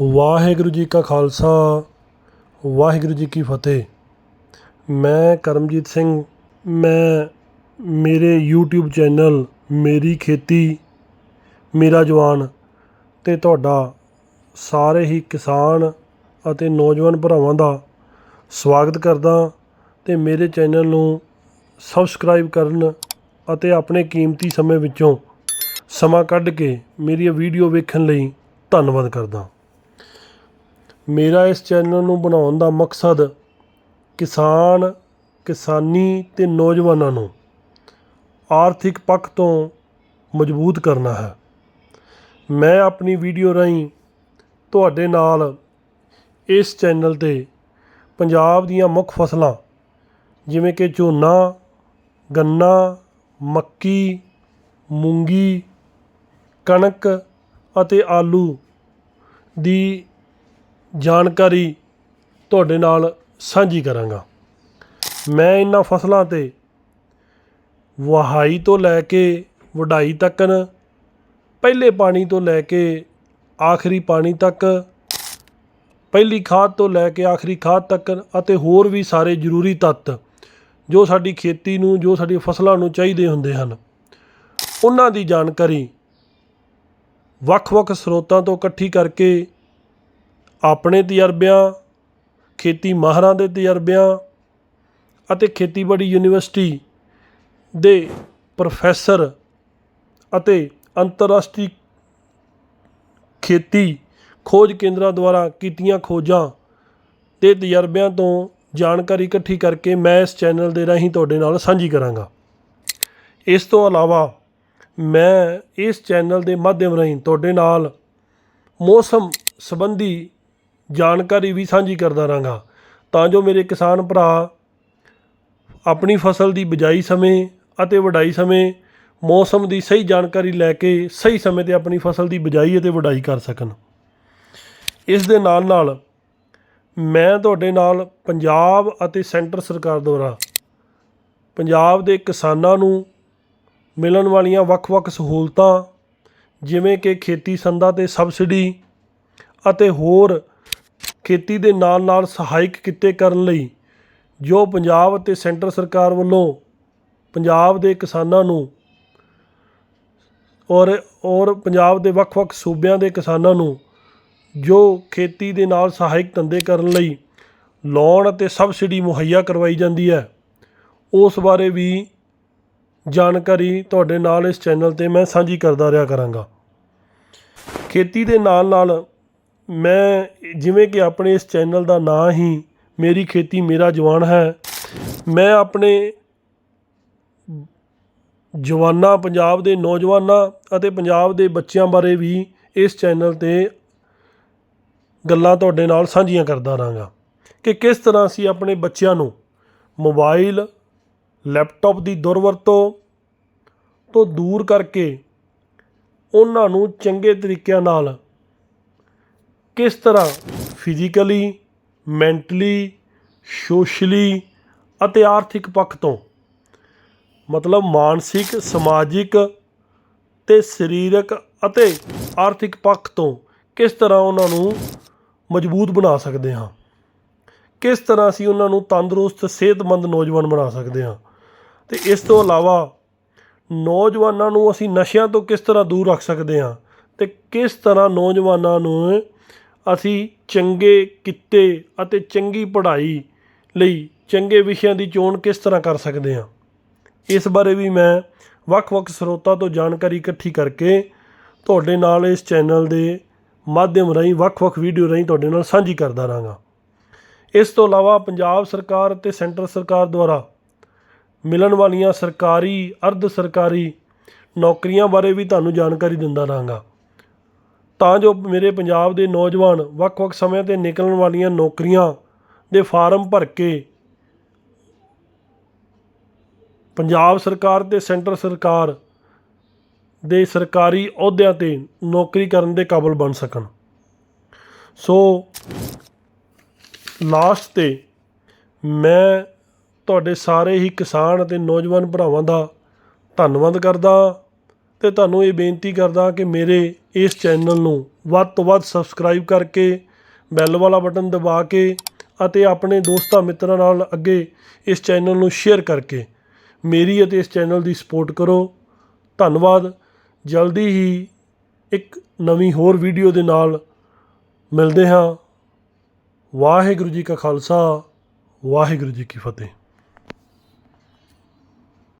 ਵਾਹਿਗੁਰੂ ਜੀ ਕਾ ਖਾਲਸਾ, ਵਾਹਿਗੁਰੂ ਜੀ ਕੀ ਫਤਿਹ। ਮੈਂ ਕਰਮਜੀਤ ਸਿੰਘ, ਮੈਂ ਮੇਰੇ YouTube ਚੈਨਲ ਮੇਰੀ ਖੇਤੀ, ਮੇਰਾ ਜਵਾਨ 'ਤੇ ਤੁਹਾਡਾ ਸਾਰੇ ਹੀ ਕਿਸਾਨ ਅਤੇ ਨੌਜਵਾਨ ਭਰਾਵਾਂ ਦਾ ਸਵਾਗਤ ਕਰਦਾ ਅਤੇ ਮੇਰੇ ਚੈਨਲ ਨੂੰ ਸਬਸਕ੍ਰਾਈਬ ਕਰਨ ਅਤੇ ਆਪਣੇ ਕੀਮਤੀ ਸਮੇਂ ਵਿੱਚੋਂ ਸਮਾਂ ਕੱਢ ਕੇ ਮੇਰੀ ਵੀਡੀਓ ਵੇਖਣ ਲਈ ਧੰਨਵਾਦ ਕਰਦਾ। ਮੇਰਾ ਇਸ ਚੈਨਲ ਨੂੰ ਬਣਾਉਣ ਦਾ ਮਕਸਦ ਕਿਸਾਨ, ਕਿਸਾਨੀ ਅਤੇ ਨੌਜਵਾਨਾਂ ਨੂੰ ਆਰਥਿਕ ਪੱਖ ਤੋਂ ਮਜ਼ਬੂਤ ਕਰਨਾ ਹੈ। ਮੈਂ ਆਪਣੀ ਵੀਡੀਓ ਰਾਹੀਂ ਤੁਹਾਡੇ ਨਾਲ ਇਸ ਚੈਨਲ 'ਤੇ ਪੰਜਾਬ ਦੀਆਂ ਮੁੱਖ ਫਸਲਾਂ ਜਿਵੇਂ ਕਿ ਝੋਨਾ, ਗੰਨਾ, ਮੱਕੀ, ਮੂੰਗੀ, ਕਣਕ ਅਤੇ ਆਲੂ ਦੀ ਜਾਣਕਾਰੀ ਤੁਹਾਡੇ ਨਾਲ ਸਾਂਝੀ ਕਰਾਂਗਾ। ਮੈਂ ਇਹਨਾਂ ਫਸਲਾਂ 'ਤੇ ਵਹਾਈ ਤੋਂ ਲੈ ਕੇ ਵਢਾਈ ਤੱਕ ਪਹਿਲੇ ਪਾਣੀ ਤੋਂ ਲੈ ਕੇ ਆਖਰੀ ਪਾਣੀ ਤੱਕ, ਪਹਿਲੀ ਖਾਦ ਤੋਂ ਲੈ ਕੇ ਆਖਰੀ ਖਾਦ ਤੱਕ ਅਤੇ ਹੋਰ ਵੀ ਸਾਰੇ ਜ਼ਰੂਰੀ ਤੱਤ ਜੋ ਸਾਡੀ ਖੇਤੀ ਨੂੰ, ਜੋ ਸਾਡੀ ਫਸਲਾਂ ਨੂੰ ਚਾਹੀਦੇ ਹੁੰਦੇ ਹਨ। ਉਹਨਾਂ ਦੀ ਜਾਣਕਾਰੀ ਵੱਖ-ਵੱਖ ਸਰੋਤਾਂ ਤੋਂ ਇਕੱਠੀ ਕਰਕੇ ਆਪਣੇ ਤਜਰਬਿਆਂ, ਖੇਤੀ ਮਾਹਰਾਂ ਦੇ ਤਜਰਬਿਆਂ ਅਤੇ ਖੇਤੀਬਾੜੀ ਯੂਨੀਵਰਸਿਟੀ ਦੇ ਪ੍ਰੋਫੈਸਰ ਅਤੇ ਅੰਤਰਰਾਸ਼ਟਰੀ ਖੇਤੀ ਖੋਜ ਕੇਂਦਰਾਂ ਦੁਆਰਾ ਕੀਤੀਆਂ ਖੋਜਾਂ ਦੇ ਤਜਰਬਿਆਂ ਤੋਂ ਜਾਣਕਾਰੀ ਇਕੱਠੀ ਕਰਕੇ ਮੈਂ ਇਸ ਚੈਨਲ ਦੇ ਰਾਹੀਂ ਤੁਹਾਡੇ ਨਾਲ ਸਾਂਝੀ ਕਰਾਂਗਾ। ਇਸ ਤੋਂ ਇਲਾਵਾ ਮੈਂ ਇਸ ਚੈਨਲ ਦੇ ਮਾਧਿਅਮ ਰਾਹੀਂ ਤੁਹਾਡੇ ਨਾਲ ਮੌਸਮ ਸੰਬੰਧੀ ਜਾਣਕਾਰੀ ਵੀ ਸਾਂਝੀ ਕਰਦਾ ਰਹਾਂਗਾ ਤਾਂ ਜੋ ਮੇਰੇ ਕਿਸਾਨ ਭਰਾ ਆਪਣੀ ਫਸਲ ਦੀ ਬਿਜਾਈ ਸਮੇਂ ਅਤੇ ਵਢਾਈ ਸਮੇਂ ਮੌਸਮ ਦੀ ਸਹੀ ਜਾਣਕਾਰੀ ਲੈ ਕੇ ਸਹੀ ਸਮੇਂ ਤੇ ਆਪਣੀ ਫਸਲ ਦੀ ਬਿਜਾਈ ਅਤੇ ਵਢਾਈ ਕਰ ਸਕਣ। ਇਸ ਦੇ ਨਾਲ ਨਾਲ ਮੈਂ ਤੁਹਾਡੇ ਨਾਲ ਪੰਜਾਬ ਅਤੇ ਸੈਂਟਰ ਸਰਕਾਰ ਦੁਆਰਾ ਪੰਜਾਬ ਦੇ ਕਿਸਾਨਾਂ ਨੂੰ ਮਿਲਣ ਵਾਲੀਆਂ ਵੱਖ-ਵੱਖ ਸਹੂਲਤਾਂ ਜਿਵੇਂ ਕਿ ਖੇਤੀ ਸੰਦਾਂ 'ਤੇ ਸਬਸਿਡੀ ਅਤੇ ਹੋਰ ਖੇਤੀ ਦੇ ਨਾਲ ਨਾਲ ਸਹਾਇਕ ਕਿੱਤੇ ਕਰਨ ਲਈ ਜੋ ਪੰਜਾਬ ਅਤੇ ਸੈਂਟਰ ਸਰਕਾਰ ਵੱਲੋਂ ਪੰਜਾਬ ਦੇ ਕਿਸਾਨਾਂ ਨੂੰ ਔਰ ਔਰ ਪੰਜਾਬ ਦੇ ਵੱਖ-ਵੱਖ ਸੂਬਿਆਂ ਦੇ ਕਿਸਾਨਾਂ ਨੂੰ ਜੋ ਖੇਤੀ ਦੇ ਨਾਲ ਸਹਾਇਕ ਧੰਦੇ ਕਰਨ ਲਈ ਲੋਨ ਅਤੇ ਸਬਸਿਡੀ ਮੁਹੱਈਆ ਕਰਵਾਈ ਜਾਂਦੀ ਹੈ, ਉਸ ਬਾਰੇ ਵੀ ਜਾਣਕਾਰੀ ਤੁਹਾਡੇ ਨਾਲ ਇਸ ਚੈਨਲ ਤੇ ਮੈਂ ਸਾਂਝੀ ਕਰਦਾ ਰਿਹਾ ਕਰਾਂਗਾ। ਖੇਤੀ ਦੇ ਨਾਲ ਨਾਲ ਮੈਂ ਜਿਵੇਂ ਕਿ ਆਪਣੇ ਇਸ ਚੈਨਲ ਦਾ ਨਾਂ ਹੀ ਮੇਰੀ ਖੇਤੀ ਮੇਰਾ ਜਵਾਨ ਹੈ, ਮੈਂ ਆਪਣੇ ਜਵਾਨਾਂ, ਪੰਜਾਬ ਦੇ ਨੌਜਵਾਨਾਂ ਅਤੇ ਪੰਜਾਬ ਦੇ ਬੱਚਿਆਂ ਬਾਰੇ ਵੀ ਇਸ ਚੈਨਲ ਤੇ ਗੱਲਾਂ ਤੁਹਾਡੇ ਨਾਲ ਸਾਂਝੀਆਂ ਕਰਦਾ ਰਹਾਂਗਾ ਕਿ ਕਿਸ ਤਰ੍ਹਾਂ ਅਸੀਂ ਆਪਣੇ ਬੱਚਿਆਂ ਨੂੰ ਮੋਬਾਈਲ, ਲੈਪਟਾਪ ਦੀ ਦੁਰਵਰਤੋਂ ਤੋਂ ਦੂਰ ਕਰਕੇ ਉਹਨਾਂ ਨੂੰ ਚੰਗੇ ਤਰੀਕਿਆਂ ਨਾਲ ਕਿਸ ਤਰ੍ਹਾਂ ਫਿਜ਼ੀਕਲੀ ਮੈਂਟਲੀ ਸੋਸ਼ਲੀ ਅਤੇ ਆਰਥਿਕ ਪੱਖ ਤੋਂ? ਮਤਲਬ ਮਾਨਸਿਕ, ਸਮਾਜਿਕ ਅਤੇ ਸਰੀਰਕ ਅਤੇ ਆਰਥਿਕ ਪੱਖ ਤੋਂ ਕਿਸ ਤਰ੍ਹਾਂ ਉਹਨਾਂ ਨੂੰ ਮਜ਼ਬੂਤ ਬਣਾ ਸਕਦੇ ਹਾਂ? ਕਿਸ ਤਰ੍ਹਾਂ ਅਸੀਂ ਉਹਨਾਂ ਨੂੰ ਤੰਦਰੁਸਤ, ਸਿਹਤਮੰਦ ਨੌਜਵਾਨ ਬਣਾ ਸਕਦੇ ਹਾਂ? ਤੇ ਇਸ ਤੋਂ ਇਲਾਵਾ ਨੌਜਵਾਨਾਂ ਨੂੰ ਅਸੀਂ ਨਸ਼ਿਆਂ ਤੋਂ ਕਿਸ ਤਰ੍ਹਾਂ ਦੂਰ ਰੱਖ ਸਕਦੇ ਹਾਂ? ਤੇ ਕਿਸ ਤਰ੍ਹਾਂ ਨੌਜਵਾਨਾਂ ਨੂੰ ਅਸੀਂ ਚੰਗੇ ਕਿੱਤੇ ਅਤੇ ਚੰਗੀ ਪੜ੍ਹਾਈ ਲਈ ਚੰਗੇ ਵਿਸ਼ਿਆਂ ਦੀ ਚੋਣ ਕਿਸ ਤਰ੍ਹਾਂ ਕਰ ਸਕਦੇ ਹਾਂ? ਇਸ ਬਾਰੇ ਵੀ ਮੈਂ ਵੱਖ-ਵੱਖ ਸਰੋਤਾਂ ਤੋਂ ਜਾਣਕਾਰੀ ਇਕੱਠੀ ਕਰਕੇ ਤੁਹਾਡੇ ਨਾਲ ਇਸ ਚੈਨਲ ਦੇ ਮਾਧਿਅਮ ਰਾਹੀਂ, ਵੱਖ-ਵੱਖ ਵੀਡੀਓ ਰਾਹੀਂ ਤੁਹਾਡੇ ਨਾਲ ਸਾਂਝੀ ਕਰਦਾ ਰਹਾਂਗਾ। ਇਸ ਤੋਂ ਇਲਾਵਾ ਪੰਜਾਬ ਸਰਕਾਰ ਅਤੇ ਸੈਂਟਰ ਸਰਕਾਰ ਦੁਆਰਾ ਮਿਲਣ ਵਾਲੀਆਂ ਸਰਕਾਰੀ, ਅਰਧ ਸਰਕਾਰੀ ਨੌਕਰੀਆਂ ਬਾਰੇ ਵੀ ਤੁਹਾਨੂੰ ਜਾਣਕਾਰੀ ਦਿੰਦਾ ਰਹਾਂਗਾ। ਤਾਂ ਜੋ ਮੇਰੇ ਪੰਜਾਬ ਦੇ ਨੌਜਵਾਨ ਵੱਖ-ਵੱਖ ਸਮਿਆਂ ਤੇ ਨਿਕਲਣ ਵਾਲੀਆਂ ਨੌਕਰੀਆਂ ਦੇ ਫਾਰਮ ਭਰ ਕੇ ਪੰਜਾਬ ਸਰਕਾਰ ਤੇ ਸੈਂਟਰ ਸਰਕਾਰ ਦੇ ਸਰਕਾਰੀ ਅਹੁਦਿਆਂ ਤੇ ਨੌਕਰੀ ਕਰਨ ਦੇ ਕਾਬਲ ਬਣ ਸਕਣ। ਸੋ ਲਾਸਟ ਤੇ ਮੈਂ ਤੁਹਾਡੇ ਸਾਰੇ ਹੀ ਕਿਸਾਨ ਅਤੇ ਨੌਜਵਾਨ ਭਰਾਵਾਂ ਦਾ ਧੰਨਵਾਦ ਕਰਦਾ। ਅਤੇ ਤੁਹਾਨੂੰ ਇਹ ਬੇਨਤੀ ਕਰਦਾ ਕਿ ਮੇਰੇ ਇਸ ਚੈਨਲ ਨੂੰ ਵੱਧ ਤੋਂ ਵੱਧ ਸਬਸਕ੍ਰਾਈਬ ਕਰਕੇ ਬੈਲ ਵਾਲਾ ਬਟਨ ਦਬਾ ਕੇ ਅਤੇ ਆਪਣੇ ਦੋਸਤਾਂ ਮਿੱਤਰਾਂ ਨਾਲ ਅੱਗੇ ਇਸ ਚੈਨਲ ਨੂੰ ਸ਼ੇਅਰ ਕਰਕੇ ਮੇਰੀ ਅਤੇ ਇਸ ਚੈਨਲ ਦੀ ਸਪੋਰਟ ਕਰੋ। ਧੰਨਵਾਦ। ਜਲਦੀ ਹੀ ਇੱਕ ਨਵੀਂ ਹੋਰ ਵੀਡੀਓ ਦੇ ਨਾਲ ਮਿਲਦੇ ਹਾਂ। ਵਾਹਿਗੁਰੂ ਜੀ ਕਾ ਖਾਲਸਾ, ਵਾਹਿਗੁਰੂ ਜੀ ਕੀ ਫਤਿਹ।